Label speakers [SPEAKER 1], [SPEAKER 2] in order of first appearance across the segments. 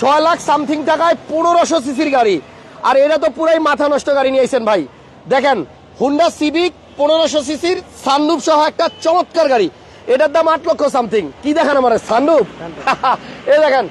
[SPEAKER 1] ছয় লাখ সামথিং টাকায় পনেরোশো সিসির গাড়ি। আর এটা তো পুরাই মাথা নষ্ট গাড়ি নিয়েছেন ভাই। দেখেন হুন্ডা সিভিক পনেরোশো সিসির সানরুফ সহ একটা চমৎকার গাড়ি। এটার দাম আট লক্ষ সামথিং কি দেখেন আমার সানরুফ এই দেখেন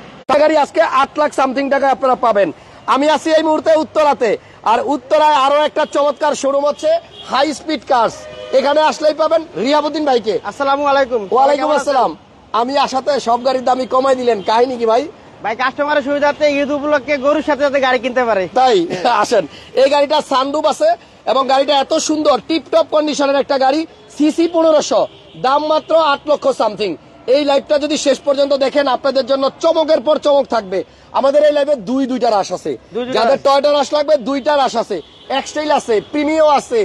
[SPEAKER 1] গাড়ি আজকে আট লাখ সামথিং টাকায় আপনারা পাবেন। আমি আছি এই মুহূর্তে উত্তরাতে। আর উত্তরায় আরও একটা চমৎকার শোরুম হচ্ছে হাই স্পিড কার্স এখানে আসলেই পাবেন রিয়াবুদ্দিন ভাইকে।
[SPEAKER 2] আসসালামু আলাইকুম।
[SPEAKER 1] ওয়ালাইকুম আসসালাম। আমি আসাতে সব গাড়ির দামই কমাই দিলেন। কাহিনী কি ভাই?
[SPEAKER 2] ভাই কাস্টমারের সুবিধার্থে ঈদ উপলক্ষে গরুর সাথে সাথে গাড়ি কিনতে পারে।
[SPEAKER 1] তাই? আসেন। এই গাড়িটা সানরুপ আছে এবং গাড়িটা এত সুন্দর টিপ টপ কন্ডিশনের একটা গাড়ি সিসি পনেরোশো। দাম মাত্র আট লক্ষ সামথিং এই লাইভটা যদি শেষ পর্যন্ত দেখেন আপনাদের জন্য চমকের পর চমক থাকবে। আমাদের এই লাইভে দুই দুইটা রাশ আছে। যাদের। টয়টা রাশ লাগবে দুইটা রাশ আছে। এক্সটাইল আছে প্রিমিও আছে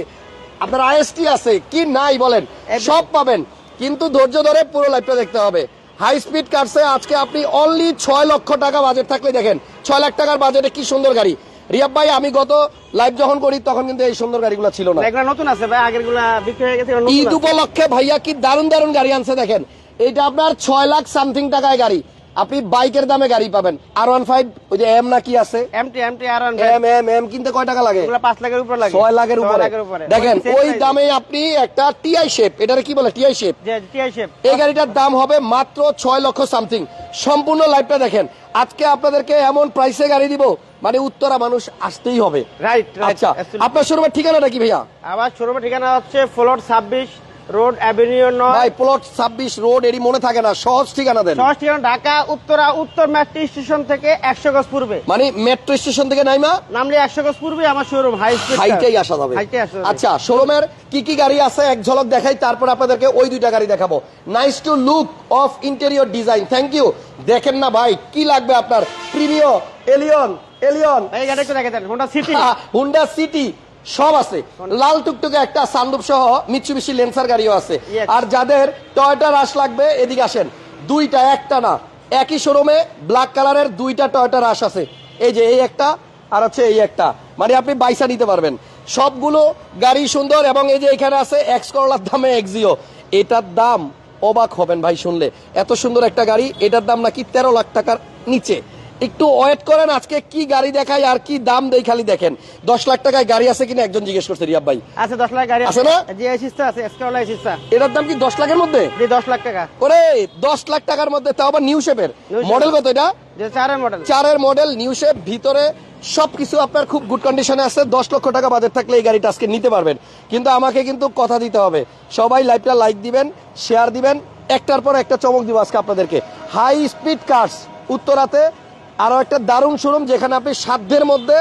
[SPEAKER 1] আপনার আইএসটি আছে কি নাই বলেন সব পাবেন। কিন্তু ধৈর্য ধরে পুরো লাইভটা দেখতে হবে। হাই স্পিড কারসে আজকে আপনি অনলি ছয় লক্ষ টাকা বাজেট থাকলে দেখেন ছয় লাখ টাকার বাজেটে কি সুন্দর গাড়ি। রিয়াব ভাই আমি গত লাইভ যখন করি তখন কিন্তু এই সুন্দর গাড়িগুলো ছিল না।
[SPEAKER 2] এগুলো নতুন আছে ভাই আগেরগুলা বিক্রি হয়ে গেছে
[SPEAKER 1] ঈদ উপলক্ষে ভাইয়া কি দারুণ দারুণ গাড়ি আনছে দেখেন। এটা আপনার ছয় লাখ সামথিং টাকায় গাড়ি। আপনি বাইকের দামে গাড়ি পাবেন। আর ওয়ান ফাইভ ওই যে এম না কি আছে? এম এম এম কিনতে কয় টাকা লাগে?
[SPEAKER 2] পাঁচ লাখের উপর লাগে।
[SPEAKER 1] ছয় লাখের উপরে। দেখেন ওই দামে আপনি একটা টিআই শেপ এটারে কি বলে টিআই শেপ
[SPEAKER 2] টিআই শেপ
[SPEAKER 1] এই গাড়িটার দাম হবে মাত্র ছয় লক্ষ সামথিং সম্পূর্ণ লাইফটা দেখেন। আজকে আপনাদেরকে এমন প্রাইসে গাড়ি দিব মানে উত্তরা মানুষ আসতেই হবে।
[SPEAKER 2] রাইট
[SPEAKER 1] আচ্ছা আপনার শোরুমের ঠিকানাটা কি ভাইয়া?
[SPEAKER 2] আমার শোরুমের ঠিকানা হচ্ছে ফ্লোর ছাব্বিশ রোড অ্যাভিনিউ নয়।
[SPEAKER 1] ভাই প্লট ছাব্বিশ রোড এরই মনে থাকে না সহজ ঠিকানা দেন।
[SPEAKER 2] সহজ ঠিকানা ঢাকা উত্তরা উত্তর মেট্রো স্টেশন থেকে একশো গজ পূর্বে।
[SPEAKER 1] মানে মেট্রো স্টেশন থেকে নাইমা?
[SPEAKER 2] নামলে একশো গজ পূর্বে আমার শোরুম হাই স্পিড
[SPEAKER 1] হাইটাই আসা যাবে।
[SPEAKER 2] আসা
[SPEAKER 1] আচ্ছা শোরুমের কি কি গাড়ি আছে? এক ঝলক দেখাই তারপর আপনাদেরকে ওই দুইটা গাড়ি দেখাবো। Nice to look of interior design thank you দেখেন না ভাই কি লাগবে আপনার? প্রিমিও এলিয়ন এলিয়ন
[SPEAKER 2] এই গাড়ি একটু দেখে দেন হোন্ডা সিটি
[SPEAKER 1] হুন্ডা সিটি সব আছে। লাল টুকটুকে একটা সানরূপ সহ মিৎসুবিশি লেন্সার গাড়িও আছে। আর যাদের টয়টা রাশ লাগবে এদিকে আসেন। দুইটা একটা না। একই শোরুমে ব্ল্যাক কালারের দুইটা টয়টা রাশ আছে। এই যে এই একটা আর হচ্ছে এই একটা। মানে আপনি বাইসা নিতে পারবেন। সবগুলো গাড়ি সুন্দর এবং এই যে এখানে আছে এক্স করলার দামে এক্সিও এটার দাম অবাক হবেন ভাই শুনলে। এত সুন্দর একটা গাড়ি এটার দাম নাকি তেরো লাখ টাকার নিচে। একটু ওয়েট করেন আজকে কি গাড়ি দেখায় আর কি দাম দেই খালি দেখেন। দশ লাখ টাকায় গাড়ি আছে কিনা একজন জিজ্ঞেস করছে রিয়াব ভাই।
[SPEAKER 2] আছে দশ লাখ গাড়ি
[SPEAKER 1] আছে না?
[SPEAKER 2] জি এসিস্তা আছে এসকাওলা এসিস্তা
[SPEAKER 1] এটার দাম কি দশ লাখের মধ্যে?
[SPEAKER 2] জি দশ লাখ টাকা।
[SPEAKER 1] ওরে দশ লাখ টাকার মধ্যে তাও আবার নিউ শেপের মডেল কত এটা?
[SPEAKER 2] যে চারের মডেল
[SPEAKER 1] চারের মডেল নিউ শেপ ভিতরে সবকিছু আপনার খুব গুড কন্ডিশনে আছে। দশ লক্ষ টাকা বাজেট থাকলে এই গাড়িটা আজকে নিতে পারবেন। কিন্তু আমাকে কিন্তু কথা দিতে হবে। সবাই লাইভটা লাইক দিবেন শেয়ার দিবেন। একটার পর একটা চমক দিব আজকে আপনাদেরকে। হাই স্পিড কার্স উত্তরাতে আরও একটা দারুণ শোরুম যেখানে আপনি সাধ্যের মধ্যে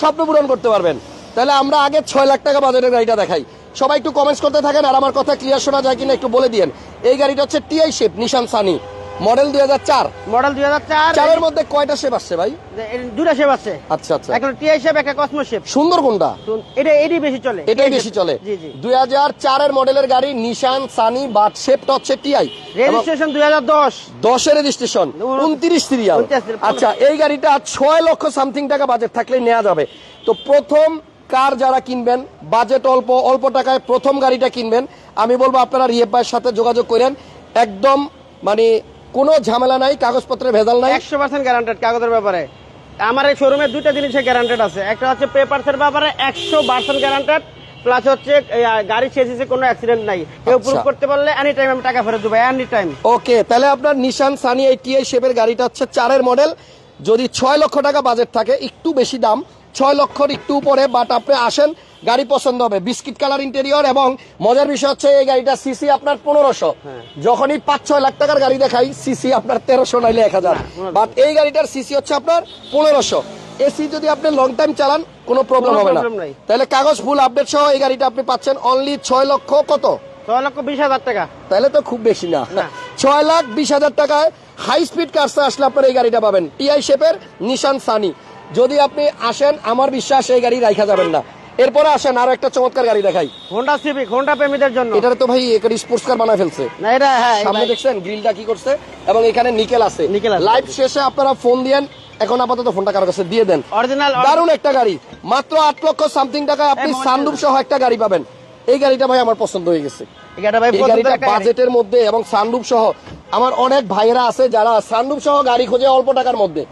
[SPEAKER 1] স্বপ্ন পূরণ করতে পারবেন। তাহলে আমরা আগে ছয় লাখ টাকা বাজারের গাড়িটা দেখাই। সবাই একটু কমেন্টস করতে থাকেন আর আমার কথা ক্লিয়ার শোনা যায় কিনা একটু বলে দিয়েন। এই গাড়িটা হচ্ছে T I shape Nissan Sunny model দুই হাজার চার।
[SPEAKER 2] মডেল দুই হাজার চার
[SPEAKER 1] চারের মধ্যে কয়টা শেপ আসছে ভাই?
[SPEAKER 2] দুটা শেপ আছে
[SPEAKER 1] আচ্ছা আচ্ছা।
[SPEAKER 2] একটা টিআই শেপ একটা কসমো শেপ
[SPEAKER 1] সুন্দর কোনটা?
[SPEAKER 2] এটা এটাই বেশি চলে।
[SPEAKER 1] এটাই বেশি চলে।
[SPEAKER 2] জি জি।
[SPEAKER 1] দুই হাজার চারের মডেলের গাড়ি নিশান সানি বাট শেপটা হচ্ছে টিআই
[SPEAKER 2] রেজিস্ট্রেশন দুই হাজার দশ।
[SPEAKER 1] দশের রেজিস্ট্রেশন উনত্রিশ সিরিয়াল আচ্ছা এই গাড়িটা ছয় লক্ষ সামথিং টাকা বাজেট থাকলে নেওয়া যাবে। তো প্রথম কার যারা কিনবেন বাজেট অল্প অল্প টাকায় প্রথম গাড়িটা কিনবেন আমি বলব আপনারা রিয়েব ভাইয়ের সাথে যোগাযোগ করেন। একদম মানে কোনো ঝামেলা নাই কাগজপত্রের ভেজাল নাই।
[SPEAKER 2] একশো পার্সেন্ট গ্যারান্টেড কাগজের ব্যাপারে। আমার এই শোরুমে দুইটা জিনিসের গ্যারান্টেড আছে। একটা হচ্ছে পেপারসের ব্যাপারে একশো পার্সেন্ট গ্যারান্টেড প্লাস হচ্ছে গাড়ি চেসিসে কোনো অ্যাক্সিডেন্ট নাই। কেউ
[SPEAKER 1] আচ্ছা।
[SPEAKER 2] প্রুভ করতে পারলে এনি টাইম আমি টাকা ফেরত দেবো এনি টাইম
[SPEAKER 1] ওকে তাহলে আপনার নিশান সানি এই টিআই শেপের গাড়িটা হচ্ছে চারের মডেল যদি ছয় লক্ষ টাকা বাজেট থাকে একটু বেশি দাম ছয় লক্ষর একটু উপরে বাট আপনি আসেন গাড়ি পছন্দ হবে। বিস্কিট কালার ইন্টেরিয়র এবং মজার বিষয় হচ্ছে এই গাড়িটা সিসি আপনার পনেরোশো।
[SPEAKER 2] হ্যাঁ।
[SPEAKER 1] যখনই পাঁচ ছয় লাখ টাকার গাড়ি দেখাই সিসি আপনার তেরোশো নাইলে এক হাজার। বাট এই গাড়িটার সিসি হচ্ছে আপনার পনেরোশো। এসি যদি আপনি লং টাইম চালান কোনো প্রবলেম হবে না। তাহলে কাগজ ফুল আপডেট সহ এই গাড়িটা আপনি পাচ্ছেন অনলি ছয় লক্ষ কত?
[SPEAKER 2] ছয় লক্ষ বিশ হাজার টাকা।
[SPEAKER 1] তাহলে তো খুব বেশি না। ছয় লাখ বিশ হাজার টাকায় হাই স্পিড কার্সে আসলে আপনার এই গাড়িটা পাবেন। টিআই শেপের নিশান সানি যদি আপনি আসেন আমার বিশ্বাস এই গাড়ি রাখা যাবেন না। এরপরে আসেন আরও একটা চমৎকার গাড়ি দেখাই।
[SPEAKER 2] হোন্ডা সিভিক হোন্ডা প্রেমীদের জন্য।
[SPEAKER 1] এটারে তো ভাই স্পোর্টস কার বানায় ফেলছে।
[SPEAKER 2] না এটা হ্যাঁ
[SPEAKER 1] সামনে দেখছেন গ্রিলটা কি করছে এবং এখানে নিকেল আছে।
[SPEAKER 2] নিকেল
[SPEAKER 1] লাইভ শেষে আপনারা ফোন দিয়েন এখন আপাতত ফোনটা কারও কাছে দিয়ে দেন।
[SPEAKER 2] অরিজিনাল
[SPEAKER 1] দারুণ একটা গাড়ি। মাত্র আট লক্ষ সামথিং টাকায় আপনি সানরুফ সহ একটা গাড়ি পাবেন। এই গাড়িটা ভাই আমার পছন্দ হয়ে গেছে।
[SPEAKER 2] এটা ভাই
[SPEAKER 1] এই গাড়িটা বাজেটের মধ্যে এবং সানরুফ সহ। আমার অনেক ভাইয়েরা আছে যারা সানরুফ সহ গাড়ি খোঁজে অল্প টাকার মধ্যে।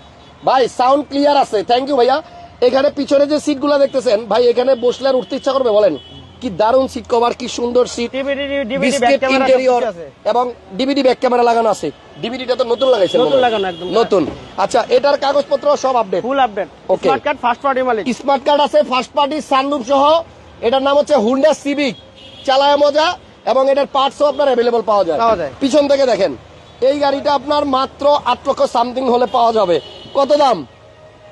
[SPEAKER 1] ভাই সাউন্ড ক্লিয়ার আছে। থ্যাংক ইউ ভাইয়া। এখানে পিছনে যে সিটগুলা দেখতেছেন ভাই এখানে বসলে আর উঠতে ইচ্ছা করবে বলেন। কি দারুণ সিট কভার কি সুন্দর সিট বিস্কিট ইন্টেরিয়র এবং ডিভিডি ব্যাক ক্যামেরা লাগানো আছে। ডিভিডিটা তো নতুন লাগাইছে
[SPEAKER 2] নতুন লাগানো একদম।
[SPEAKER 1] নতুন। আচ্ছা এটার কাগজপত্র সব update
[SPEAKER 2] full update
[SPEAKER 1] Okay.
[SPEAKER 2] Smart card first party মালিক।
[SPEAKER 1] স্মার্ট কার্ড আছে ফার্স্ট পার্টি সানরুফ সহ। এটার নাম হচ্ছে হুন্ডা সিভিক চালায় মজা এবং এটার পার্টসও আপনার অ্যাভেলেবল পাওয়া যায়। পিছন থেকে দেখেন। এই গাড়িটা আপনার মাত্র আট লক্ষ সামথিং হলে পাওয়া যাবে। কত দাম?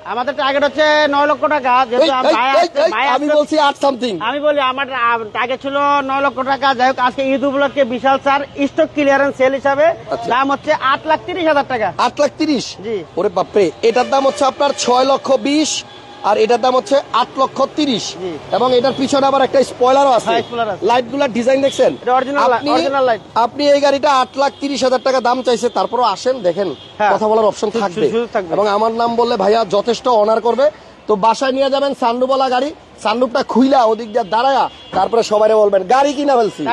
[SPEAKER 2] আমাদের টার্গেট হচ্ছে নয় লক্ষ টাকা যেহেতু আম-
[SPEAKER 1] বলছি আট সামথিং
[SPEAKER 2] আমি বলি আমার টার্গেট ছিল নয় লক্ষ টাকা। যাই হোক আজকে ঈদ উপলক্ষে বিশাল স্যার স্টক ক্লিয়ারেন্স সেল হিসাবে
[SPEAKER 1] আচ্ছা।
[SPEAKER 2] দাম হচ্ছে আট লাখ তিরিশ হাজার টাকা।
[SPEAKER 1] আট লাখ তিরিশ?
[SPEAKER 2] জি।
[SPEAKER 1] ওরে বাপরে এটার দাম হচ্ছে আপনার ছয় লক্ষ বিশ আর এটার দাম হচ্ছে আট লক্ষ তিরিশ। এবং এটার পিছনে আবার একটা স্পয়লারও আছে।
[SPEAKER 2] হ্যাঁ।
[SPEAKER 1] লাইটগুলার ডিজাইন দেখছেন? আপনি- এই গাড়িটা আট লাখ তিরিশ হাজার টাকা দাম চাইছে তারপরও আসেন দেখেন
[SPEAKER 2] হ্যাঁ।
[SPEAKER 1] কথা বলার অপশন থাকবে। এবং আমার নাম বললে ভাইয়া যথেষ্ট অনার করবে। তো বাসায় নিয়ে যাবেন সানরুবালা গাড়ি। সানরুপটা খুইলা ওদিক দিয়ে দাঁড়ায়া তারপরে সবাই বলবেন গাড়ি কিনা ফেলছি।